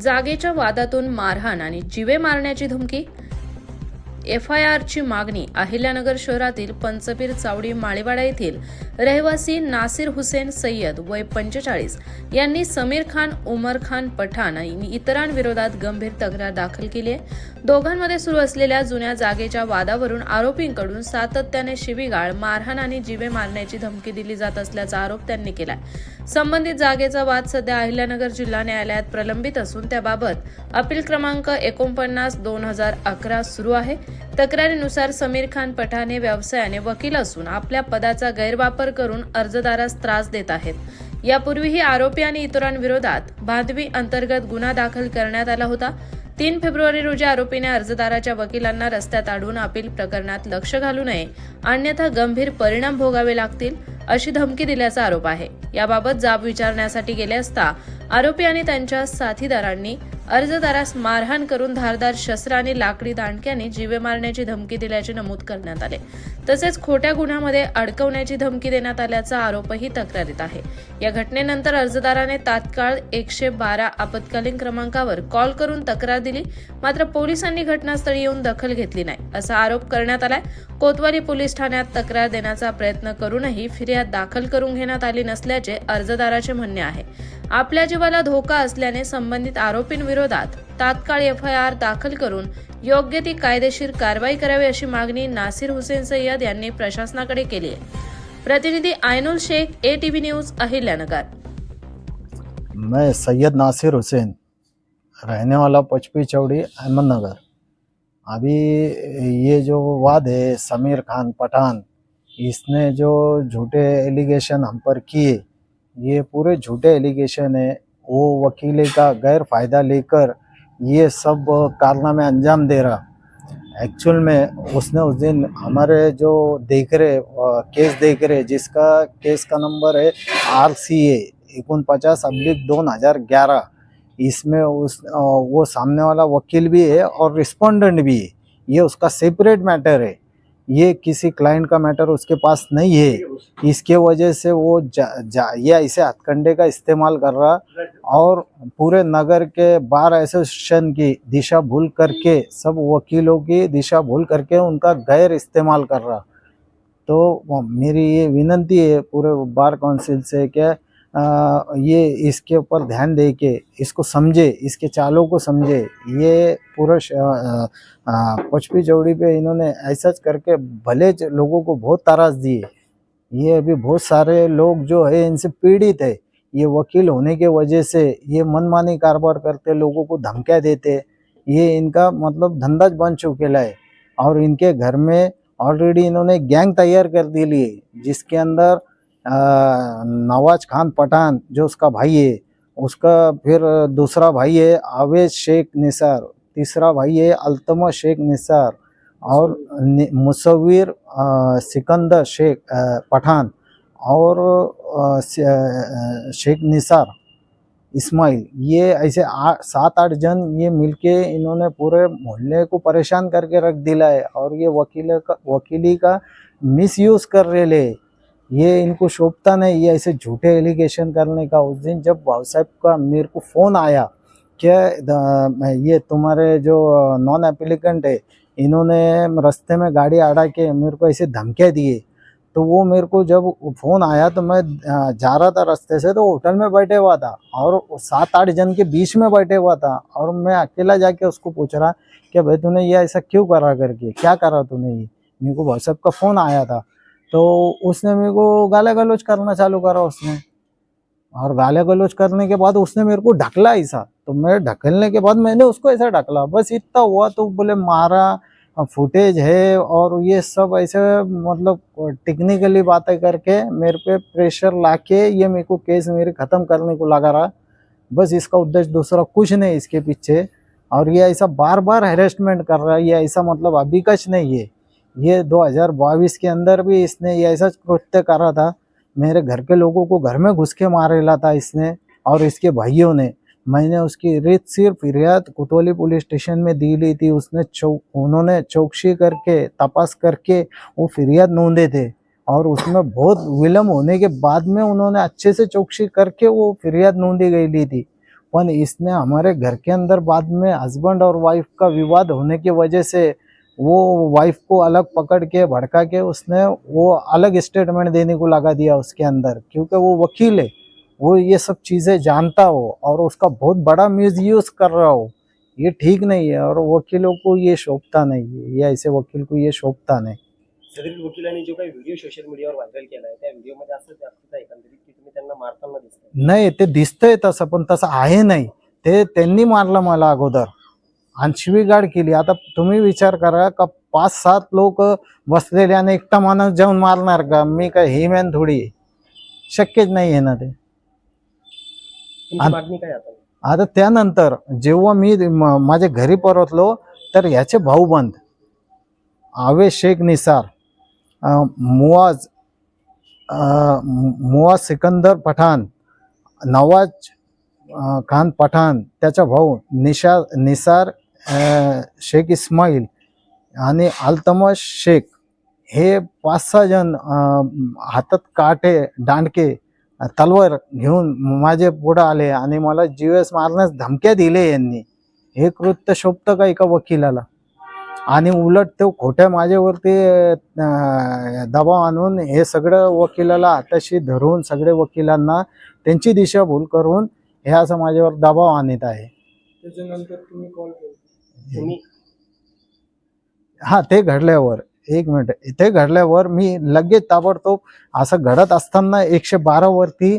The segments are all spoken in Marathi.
जागेच्या वादातून मारहाण आणि जिवे मारण्याची धमकी एफ आय आरची मागणी अहिल्यानगर शहरातील पंचपीर चावडी माळीवाडा येथील रहिवासी नासिर हुसेन सय्यद वय पंचेचाळीस यांनी समीर खान उमर खान पठाण इतरांविरोधात गंभीर तक्रार दाखल केली आहे. दोघांमध्ये सुरू असलेल्या जुन्या जागेच्या वादावरून आरोपींकडून सातत्याने शिवीगाळ मारहाण आणि जिवे मारण्याची धमकी दिली जात असल्याचा आरोप त्यांनी केलाय. संबंधित जागेचा वाद सध्या अहिल्यानगर जिल्हा न्यायालयात प्रलंबित असून त्याबाबत अपील क्रमांक एकोणपन्नास दोन हजार अकरा सुरू आहे. तक्रारीनुसार समीर खान पठाण हे व्यवसायाने वकील असून आपल्या पदाचा गैरवापर करून अर्जदारास त्रास देत आहेत. यापूर्वीही आरोपी आणि इतरांविरोधात बांधवी अंतर्गत गुन्हा दाखल करण्यात आला होता. तीन फेब्रुवारी रोजी आरोपीने अर्जदाराच्या वकिलांना रस्त्यात अडवून अपील प्रकरणात लक्ष घालू नये अन्यथा गंभीर परिणाम भोगावे लागतील अशी धमकी दिल्याचा आरोप आहे. याबाबत जाब विचारण्यासाठी गेले असता आरोपी आणि त्यांच्या साथीदारांनी अर्जदारास मारहाण करून धारदार शस्त्र आणि लाकडी दांडक्याने जीवे मारण्याची धमकी दिल्याचे नमूद करण्यात आले. तसेच खोट्या गुन्ह्यामध्ये अडकवण्याची धमकी देण्यात आल्याचा आरोपही तक्रारीत आहे. या घटनेनंतर अर्जदाराने तात्काळ एकशे बारा आपत्कालीन क्रमांकावर कॉल करून तक्रार दिली. मात्र पोलिसांनी घटनास्थळी येऊन दखल घेतली नाही असा आरोप करण्यात आलाय. कोतवाली पोलीस ठाण्यात तक्रार देण्याचा प्रयत्न करूनही फिर्याद दाखल करून घेण्यात आली नसल्याचे अर्जदाराचे म्हणणे आहे. आपल्या जीवाला धोका असल्याने संबंधित आरोपींविरोधात तात्काळ एफ आय आर दाखल करून योग्य ती कायदेशीर कारवाई करावी अशी मागणी नासिर हुसेन सय्यद यांनी प्रशासनाकडे केली आहे. प्रतिनिधी Ainul Shaikh A TV news Ahilyanagar. मैं सैयद नासिर हुसैन रहने वाला पचपी चौड़ी अहमदनगर। अभी ये जो वाद है समीर खान पठान इसने जो झूठे एलिगेशन हम पर किए ये पूरे झूठे एलिगेशन है। वो वकील का गैर फ़ायदा लेकर ये सब कारनामे अंजाम दे रहा। एक्चुअल में उसने उस दिन हमारे जो देख रहे केस देख रहे, जिसका केस का नंबर है आर सी ए एकोणपचास अब्लिक दोन हज़ार ग्यारह। इसमें उस वो सामने वाला वकील भी है और रिस्पोंडेंट भी है। ये उसका सेपरेट मैटर है। ये किसी क्लाइंट का मैटर उसके पास नहीं है। इसके वजह से वो जा, जा, ये ऐसे हथकंडे का इस्तेमाल कर रहा और पूरे नगर के बार एसोसिएशन की दिशा भूल करके सब वकीलों की दिशा भूल करके उनका गैर इस्तेमाल कर रहा। तो मेरी ये विनंती है पूरे बार काउंसिल से कि ये इसके ऊपर ध्यान दे के इसको समझे, इसके चालों को समझे। ये पूरा पचपी चौड़ी पे इन्होंने ऐसा करके भले लोगों को बहुत ताराज दिए। ये अभी बहुत सारे लोग जो है, इनसे पीड़ित है। ये वकील होने के वजह से ये मनमानी कारोबार करते, लोगों को धमकियाँ देते। ये इनका मतलब धंधा बन चुकेला है। और इनके घर में ऑलरेडी इन्होंने गैंग तैयार कर दी ली जिसके अंदर नवाज़ खान पठान, जो उसका भाई है, उसका फिर दूसरा भाई है आवेज शेख निसार, तीसरा भाई है अल्तमा शेख निसार और मुसविर सिकंदर शेख पठान और शेख निसार, इस्माइल। ये ऐसे सात आठ जन ये मिलके इन्होंने पूरे मोहल्ले को परेशान करके रख दिला है और ये वकील का, वकीली का मिसयूज कर रहे ले ये इनको शोभता नहीं, ये ऐसे झूठे एलिगेशन करने का उस दिन जब भाव साहब का मेरे को फ़ोन आया क्या ये तुम्हारे जो नॉन एप्लीकेंट है, इन्होंने रास्ते में गाड़ी अड़ा के मेरे को ऐसे धमके दिए। तो वो मेरे को जब फ़ोन आया तो मैं जा रहा था रास्ते से तो होटल में बैठे हुआ था और सात आठ जन के बीच में बैठे हुआ था और मैं अकेला जाके उसको पूछ रहा कि, भाई तूने ये ऐसा क्यों करा करके? क्या करा तूने ये? मेरे को व्हाट्सएप का फ़ोन आया था। तो उसने मेरे को गाला गलोच करना चालू करा उसने। और गाले गलोच करने के बाद उसने मेरे को ढकला ऐसा। तो मैं ढकलने के बाद मैंने उसको ऐसा ढकला। बस इतना हुआ तो बोले मारा फुटेज है और ये सब ऐसे मतलब टेक्निकली बातें करके मेरे पे प्रेशर लाके ये मेरे को केस मेरे ख़त्म करने को लगा रहा। बस इसका उद्देश्य दूसरा कुछ नहीं इसके पीछे। और ये ऐसा बार बार हेरेस्टमेंट कर रहा है, ये ऐसा मतलब अभी कच नहीं है। ये 2022 के अंदर भी इसने ये ऐसा कृत्य करा था। मेरे घर के लोगों को घर में घुस के मारेला था इसने और इसके भाइयों ने। मैंने उसकी रीत सिर्फ़ फिरियाद कोतवाली पुलिस स्टेशन में दी ली थी। उसने चौ, उन्होंने चौकसी करके, तपास करके वो फिरियाद नोंदे थे और उसमें बहुत विलम्ब होने के बाद में उन्होंने अच्छे से चौकसी करके वो फिरियाद नोंदी गई ली थी। पण इसने हमारे घर के अंदर बाद में हस्बैंड और वाइफ का विवाद होने की वजह से वो वाइफ को अलग पकड़ के भड़का के उसने वो अलग स्टेटमेंट देने को लगा दिया उसके अंदर क्योंकि वो वकील है। वो ये सब चीज़ें जानता हो और उसका बहुत बड़ा मिस यूज़ कर रहा हो। ये ठीक नहीं है और वकीलों को ये शोभता नहीं है। ये ऐसे वकील को ये शोभता नहीं। सदरील वकिलांनी जो काही व्हिडिओ सोशल मीडियावर व्हायरल केलाय त्या व्हिडिओमध्ये असं दाखवत आहे एकंदरीत की तुम्ही त्यांना मारताना दिसताय? नाही ते दिसतंय तसं पण तसं आहे नाही. ते त्यांनी मारलं मला अगोदर. आणि शिवीगाळ केली. आता तुम्ही विचार करा का पाच सात लोक बसलेले आणि एकटा माणूस जाऊन मारणार का? मी काय ही मॅन थोडी. शक्यच नाही आहे ना ते. मागणी काय आता? आता त्यानंतर जेव्हा मी माझ्या घरी परतलो तर याचे भाऊबंद आवेश शेख निसार मुआज मुआज सिकंदर पठाण नवाज खान पठाण त्याचा भाऊ निशा निसार शेख इस्माईल आणि अल्तमश शेख हे पाच सहा जण हातात काटे दांडके तलवार घेऊन माझे पुढं आले आणि मला जीवेस मारण्यास धमक्या दिले यांनी. हे कृत्य शोभतं का एका वकिलाला? आणि उलट तो खोट्या माझ्यावरती दबाव आणून हे सगळं वकिलाला हाताशी धरून सगळे वकिलांना त्यांची दिशाभूल करून हे असं माझ्यावर दबाव आणत आहे. त्याच्यानंतर तुम्ही कॉल केला. तुम्ही हा ते घडल्यावर एक मिनिट ते घडल्यावर मी लगेच ताबडतोब असं घडत असताना एकशे बारा वरती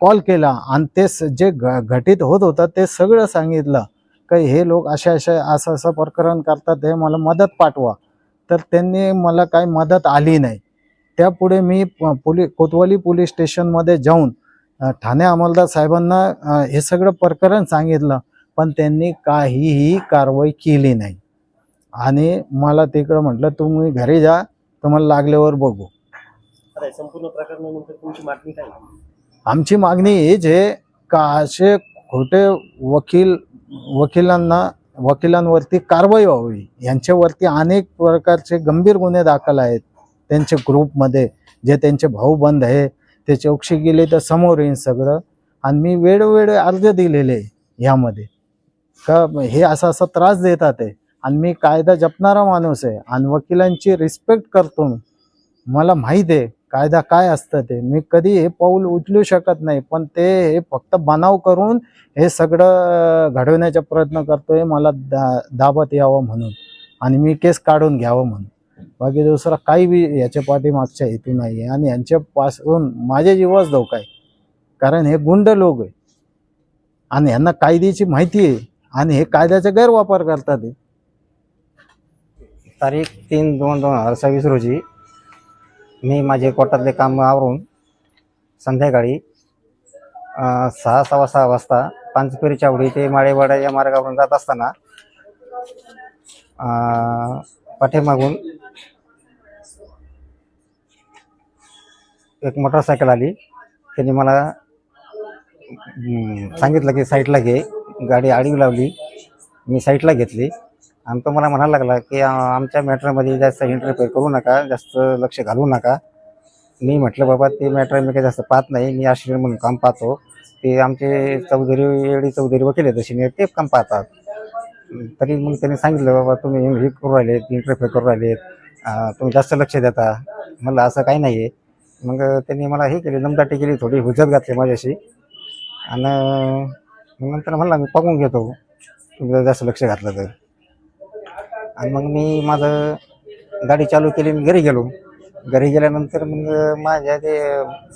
कॉल केला. आणि ते स- जे घ- घटित होत होतं ते सगळं सांगितलं. काही हे लोक अशा अशा असं असं प्रकरण करतात हे मला मदत पाठवा. तर त्यांनी मला काही मदत आली नाही. त्यापुढे मी पोली कोतवाली पोलीस स्टेशनमध्ये जाऊन ठाणे अंमलदार साहेबांना हे सगळं प्रकरण सांगितलं. पण त्यांनी काहीही कारवाई केली नाही. आणि मला तिकडं म्हटलं तुम्ही घरी जा तुम्हाला लागल्यावर बघू. संपूर्ण प्रकरणानंतर तुमची मागणी काय? आमची मागणी हीच आहे का असे खोटे वकील वकिलांना वकिलांवरती कारवाई व्हावी. यांच्यावरती अनेक प्रकारचे गंभीर गुन्हे दाखल आहेत. त्यांच्या ग्रुपमध्ये जे त्यांचे भाऊबंद आहे ते चौकशी गेली तर समोर येईन सगळं. आणि मी वेळोवेळी अर्ज दिलेले ह्यामध्ये का हे असा असा त्रास देतात आहे आणि मी कायदा जपणारा माणूस आहे आणि वकिलांची रिस्पेक्ट करतो मला माहीत आहे कायदा काय असतं ते. मी कधी हे पाऊल उचलू शकत नाही पण ते हे फक्त बनाव करून हे सगळं घडवण्याचा प्रयत्न करतोय मला दा दाबत यावं म्हणून. आणि मी केस काढून घ्यावं म्हणून. बाकी दुसरा काही बी याच्या पाठीमागच्या हेतू नाही आहे आणि यांच्यापासून माझ्या जीवास धोका आहे. कारण हे गुंड लोक आहे. आणि यांना कायद्याची माहिती आहे. आणि हे कायद्याचा गैरवापर करतात हे. तारीख तीन दोन दोन हजार सव्वीस रोजी मी माझे कोर्टातले काम आवरून संध्याकाळी अं, सहा सव्वा सहा वाजता पांचपेरी चावडी ते माळेवाडा या मार्गावरून जात असताना अं, पाठीमागून एक मोटरसायकल आली. त्यांनी मला हम्म, सांगितलं की साईडला घे. गाडी आडवी लावली. मी साईडला घेतली. आणि तो मला म्हणायला लागला की आमच्या मॅटरमध्ये जास्त इंटरफेअर करू नका. जास्त लक्ष घालू नका. मी म्हटलं बाबा ते मॅटर मी काही जास्त पाहत नाही. मी आश्रम म्हणून काम पाहतो. ते आमचे चौधरी एडी चौधरी वकील आहेत तशी ते काम पाहतात. तरी मग त्यांनी सांगितलं बाबा तुम्ही हे करू राहिलेत. इंटरफेअर करू राहिलेत. तुम्ही जास्त लक्ष देता. म्हणलं असं काही नाही आहे मग त्यांनी मला हे केली. दमदाटी केली. थोडी हुजत घातली माझ्याशी. आणि मग नंतर म्हणला मी पकवून घेतो. तुम्ही जर जास्त लक्ष घातलं तर. आणि मग मी माझं गाडी चालू केली मी घरी गेलो. घरी गेल्यानंतर मग माझ्या ते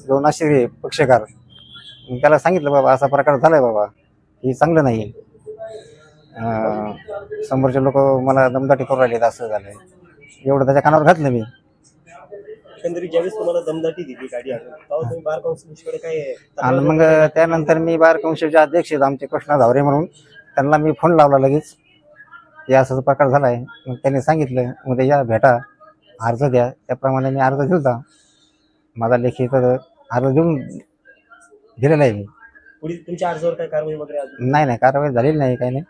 दोन आश्रय पक्षकार त्याला सांगितलं बाबा असा प्रकार झालाय बाबा. हे चांगलं नाही. समोरचे लोक मला दमदाटी करू राहिले असं झालंय. एवढं त्याच्या कानावर घातलं मी. एकंदरीत ज्यावेळेस तुम्हाला दमदाटी दिली गाडी आणून तेव्हा तुम्ही बार काय आणि मग त्यानंतर मी बार कौन्सिलचे अध्यक्ष आहेत आमचे कृष्णा धावरे म्हणून त्यांना मी फोन लावला लगेच. हे असा प्रकार झाला आहे मग त्यांनी सांगितलं उद्या या भेटा. अर्ज द्या. त्याप्रमाणे मी अर्ज दिलता. माझा लेखी तर अर्ज देऊन दिलेला आहे मी. पुढील तुमच्या अर्जावर काय कारवाई वगैरे अजून? नाही नाही कारवाई झालेली नाही काही नाही.